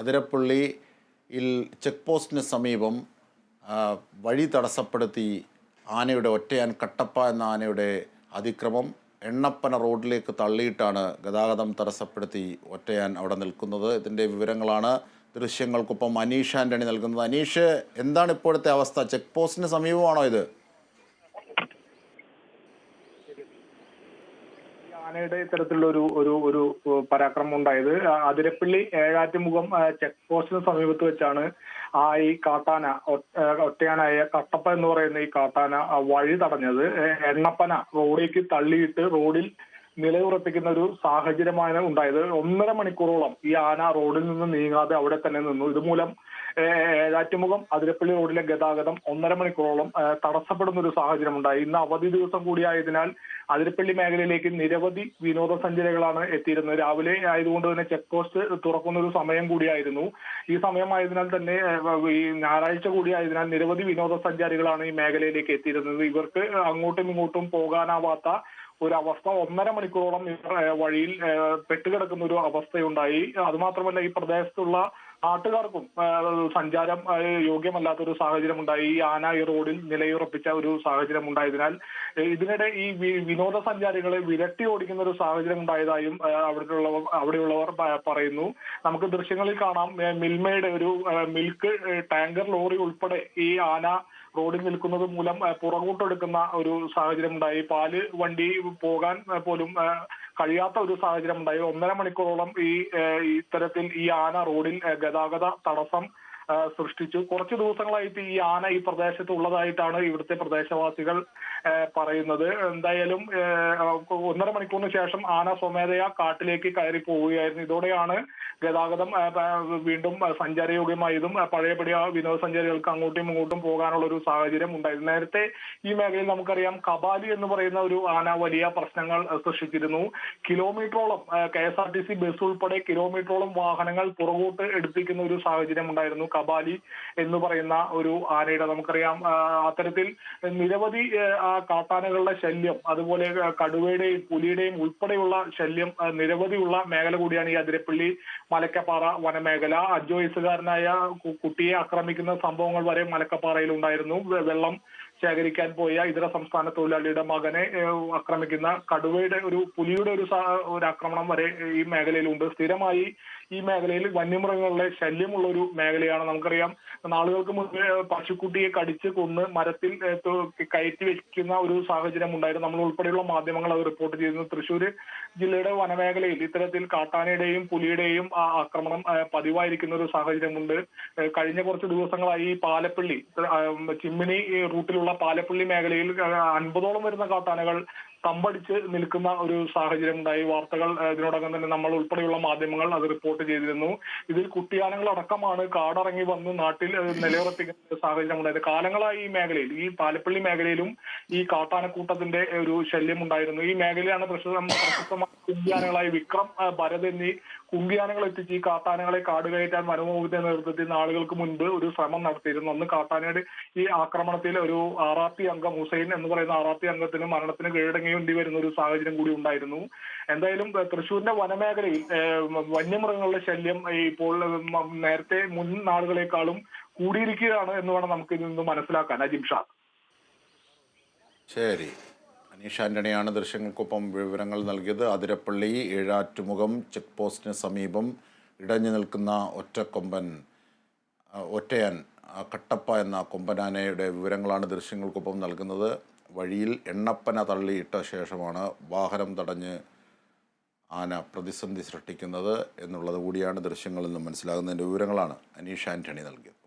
അതിരപ്പള്ളിയിൽ check പോസ്റ്റിന് സമീപം വഴി തടസ്സപ്പെടുത്തി ആനയുടെ ഒറ്റയാൻ കട്ടപ്പ എന്ന ആനയുടെ അതിക്രമം എണ്ണപ്പന റോഡിലേക്ക് തള്ളിയിട്ടാണ് ഗതാഗതം തടസ്സപ്പെടുത്തി ഒറ്റയാൻ അവിടെ നിൽക്കുന്നത്. ഇതിന്റെ വിവരങ്ങളാണ് ദൃശ്യങ്ങൾക്കൊപ്പം അനീഷ് ആന്റണി നൽകുന്നത്. അനീഷ് എന്താണ് ഇപ്പോഴത്തെ അവസ്ഥ? ചെക്ക് പോസ്റ്റിന് സമീപമാണോ ഇത്? ആനയുടെ ഇത്തരത്തിലുള്ള ഒരു ഒരു ഒരു പരാക്രമം ഉണ്ടായത്. അതിരപ്പള്ളി ഏഴാറ്റുമുഖം ചെക്ക് പോസ്റ്റിന് സമീപത്ത് വെച്ചാണ് ആ ഈ കാട്ടാന ഒറ്റയാനായ കട്ടപ്പ എന്ന് പറയുന്ന ഈ കാട്ടാന വഴി തടഞ്ഞത്. എണ്ണപ്പന റോഡിലേക്ക് തള്ളിയിട്ട് റോഡിൽ നിലയുറപ്പിക്കുന്ന ഒരു സാഹചര്യമാണ് ഉണ്ടായത്. ഒന്നര മണിക്കൂറോളം ഈ ആന റോഡിൽ നിന്ന് നീങ്ങാതെ അവിടെ തന്നെ നിന്നു. ഇതുമൂലം ഏഴാറ്റുമുഖം അതിരപ്പള്ളി റോഡിലെ ഗതാഗതം ഒന്നര മണിക്കൂറോളം തടസ്സപ്പെടുന്ന ഒരു സാഹചര്യം ഉണ്ടായി ഇന്ന് അവധി ദിവസം കൂടിയായതിനാൽ അതിരപ്പള്ളി മേഖലയിലേക്ക് നിരവധി വിനോദസഞ്ചാരികളാണ് എത്തിയിരുന്നത്. രാവിലെ ആയതുകൊണ്ട് തന്നെ ചെക്ക് പോസ്റ്റ് തുറക്കുന്ന ഒരു സമയം കൂടിയായിരുന്നു. ഈ സമയമായതിനാൽ തന്നെ ഈ ഞായറാഴ്ച കൂടിയായതിനാൽ നിരവധി വിനോദസഞ്ചാരികളാണ് ഈ മേഖലയിലേക്ക് എത്തിയിരുന്നത്. ഇവർക്ക് അങ്ങോട്ടും ഇങ്ങോട്ടും പോകാനാവാത്ത ഒരവസ്ഥ ഒന്നര മണിക്കൂറോളം ഇവർ വഴിയിൽ പെട്ടുകിടക്കുന്ന ഒരു അവസ്ഥയുണ്ടായി. അതുമാത്രമല്ല ഈ പ്രദേശത്തുള്ള നാട്ടുകാർക്കും സഞ്ചാരം യോഗ്യമല്ലാത്ത ഒരു സാഹചര്യം ഉണ്ടായി ഈ ആന ഈ റോഡിൽ നിലയുറപ്പിച്ച ഒരു സാഹചര്യം ഉണ്ടായതിനാൽ ഇതിനിടെ ഈ വിനോദസഞ്ചാരികളെ വിരട്ടി ഓടിക്കുന്ന ഒരു സാഹചര്യം ഉണ്ടായതായും അവിടെ അവിടെയുള്ളവർ അവിടെയുള്ളവർ പറയുന്നു. നമുക്ക് ദൃശ്യങ്ങളിൽ കാണാം മിൽമയുടെ ഒരു മിൽക്ക് ടാങ്കർ ലോറി ഉൾപ്പെടെ ഈ ആന റോഡിൽ നിൽക്കുന്നത് മൂലം പുറകോട്ടെടുക്കുന്ന ഒരു സാഹചര്യം ഉണ്ടായി പാൽ വണ്ടി പോകാൻ പോലും കഴിയാത്ത ഒരു സാഹചര്യം ഉണ്ടായി. ഒന്നര മണിക്കൂറോളം ഈ ഇത്തരത്തിൽ ഈ ആന റോഡിൽ ഗതാഗത തടസ്സം സൃഷ്ടിച്ചു. കുറച്ച് ദിവസങ്ങളായിട്ട് ഈ ആന ഈ പ്രദേശത്ത് ഉള്ളതായിട്ടാണ് ഇവിടുത്തെ പ്രദേശവാസികൾ പറയുന്നത്. എന്തായാലും ഒന്നര മണിക്കൂറിന് ശേഷം ആന സ്വമേധയാ കാട്ടിലേക്ക് കയറി പോവുകയായിരുന്നു. ഇതോടെയാണ് ഗതാഗതം വീണ്ടും സഞ്ചാരയോഗ്യമായതും പഴയപടി ആ വിനോദസഞ്ചാരികൾക്ക് അങ്ങോട്ടും ഇങ്ങോട്ടും പോകാനുള്ള ഒരു സാഹചര്യം ഉണ്ടായിരുന്നു. നേരത്തെ ഈ മേഖലയിൽ നമുക്കറിയാം കബാലി എന്ന് പറയുന്ന ഒരു ആന വലിയ പ്രശ്നങ്ങൾ സൃഷ്ടിച്ചിരുന്നു. കിലോമീറ്ററോളം K S R T C bus ഉൾപ്പെടെ കിലോമീറ്ററോളം വാഹനങ്ങൾ പുറകോട്ട് എടുപ്പിക്കുന്ന ഒരു സാഹചര്യം ഉണ്ടായിരുന്നു. കബാലി എന്ന് പറയുന്ന ഒരു ആനയുടെ നമുക്കറിയാം. അത്തരത്തിൽ നിരവധി കാട്ടാനകളുടെ ശല്യം അതുപോലെ കടുവയുടെയും പുലിയുടെയും ഉൾപ്പെടെയുള്ള ശല്യം നിരവധിയുള്ള മേഖല കൂടിയാണ് ഈ അതിരപ്പള്ളി മലക്കപ്പാറ വനമേഖല. അഞ്ചു വയസ്സുകാരനായ കുട്ടിയെ ആക്രമിക്കുന്ന സംഭവങ്ങൾ വരെ മലക്കപ്പാറയിൽ ഉണ്ടായിരുന്നു. വെള്ളം ശേഖരിക്കാൻ പോയ ഇതര സംസ്ഥാന തൊഴിലാളിയുടെ മകനെ ആക്രമിക്കുന്ന കടുവയുടെ ഒരു പുലിയുടെ ഒരു ഒരു ആക്രമണം വരെ ഈ മേഖലയിലുണ്ട്. സ്ഥിരമായി ഈ മേഖലയിൽ വന്യമൃഗങ്ങളുടെ ശല്യമുള്ള ഒരു മേഖലയാണ് നമുക്കറിയാം. നാളുകൾക്ക് മുമ്പ് പശുക്കുട്ടിയെ കടിച്ച് കൊന്ന് മരത്തിൽ കയറ്റി വെക്കുന്ന ഒരു സാഹചര്യം ഉണ്ടായിരുന്നു. നമ്മൾ ഉൾപ്പെടെയുള്ള മാധ്യമങ്ങൾ അത് റിപ്പോർട്ട് ചെയ്തിരുന്നു. തൃശ്ശൂർ ജില്ലയുടെ വനമേഖലയിൽ ഇത്തരത്തിൽ കാട്ടാനയുടെയും പുലിയുടെയും ആക്രമണം പതിവായിരിക്കുന്ന ഒരു സാഹചര്യമുണ്ട്. കഴിഞ്ഞ കുറച്ച് ദിവസങ്ങളായി പാലപ്പള്ളി ചിമ്മിനി ഈ റൂട്ടിലുള്ള പാലപ്പള്ളി മേഖലയിൽ അൻപതോളം വരുന്ന കാട്ടാനകൾ തമ്പടിച്ച് നിൽക്കുന്ന ഒരു സാഹചര്യം ഉണ്ടായി വാർത്തകൾ ഇതിനോടകം തന്നെ നമ്മൾ ഉൾപ്പെടെയുള്ള മാധ്യമങ്ങൾ അത് റിപ്പോർട്ട് ചെയ്തിരുന്നു. ഇതിൽ കുട്ടിയാനങ്ങൾ അടക്കമാണ് കാടിറങ്ങി വന്ന് നാട്ടിൽ നിലയുറപ്പിക്കുന്ന സാഹചര്യം ഉണ്ടായത് കാലങ്ങളായി ഈ മേഖലയിൽ ഈ പാലപ്പള്ളി മേഖലയിലും ഈ കാട്ടാനക്കൂട്ടത്തിന്റെ ഒരു ശല്യം ഉണ്ടായിരുന്നു ഈ മേഖലയാണ് പ്രശസ്തമായ കുട്ടിയാനകളായി വിക്രം ഭരത് എന്നീ കുങ്കിയാനകൾ എത്തിച്ച് ഈ കാട്ടാനകളെ കാട് കയറ്റാൻ വനംവകുപ്പിന്റെ നേതൃത്വത്തിൽ നാളുകൾക്ക് മുൻപ് ഒരു ശ്രമം നടത്തിയിരുന്നു. അന്ന് കാട്ടാനയുടെ ഈ ആക്രമണത്തിൽ ഒരു പി അംഗം ഹുസൈൻ എന്ന് പറയുന്ന പി അംഗത്തിന് മരണത്തിന് കീഴടങ്ങേണ്ടി വരുന്ന ഒരു സാഹചര്യം കൂടി ഉണ്ടായിരുന്നു. എന്തായാലും തൃശ്ശൂരിന്റെ വനമേഖലയിൽ വന്യമൃഗങ്ങളുടെ ശല്യം ഇപ്പോൾ നേരത്തെ മുൻ നാളുകളെക്കാളും കൂടിയിരിക്കുകയാണ് എന്ന് വേണം നമുക്ക് ഇതിൽ നിന്ന് മനസ്സിലാക്കാൻ. അജിം ഷാ. ശരി. അനീഷ് ആന്റണിയാണ് ദൃശ്യങ്ങൾക്കൊപ്പം വിവരങ്ങൾ നൽകിയത്. അതിരപ്പള്ളി ഏഴാറ്റുമുഖം ചെക്ക് പോസ്റ്റിന് സമീപം ഇടഞ്ഞു നിൽക്കുന്ന ഒറ്റക്കൊമ്പൻ ഒറ്റയാൻ കട്ടപ്പ എന്ന കൊമ്പനാനയുടെ വിവരങ്ങളാണ് ദൃശ്യങ്ങൾക്കൊപ്പം നൽകുന്നത്. വഴിയിൽ എണ്ണപ്പന തള്ളിയിട്ട ശേഷമാണ് വാഹനം തടഞ്ഞ് ആന പ്രതിസന്ധി സൃഷ്ടിക്കുന്നത് എന്നുള്ളത് കൂടിയാണ് ദൃശ്യങ്ങളിൽ നിന്ന് മനസ്സിലാകുന്നതിന്റെ വിവരങ്ങളാണ് അനീഷ് ആന്റണി നൽകിയത്.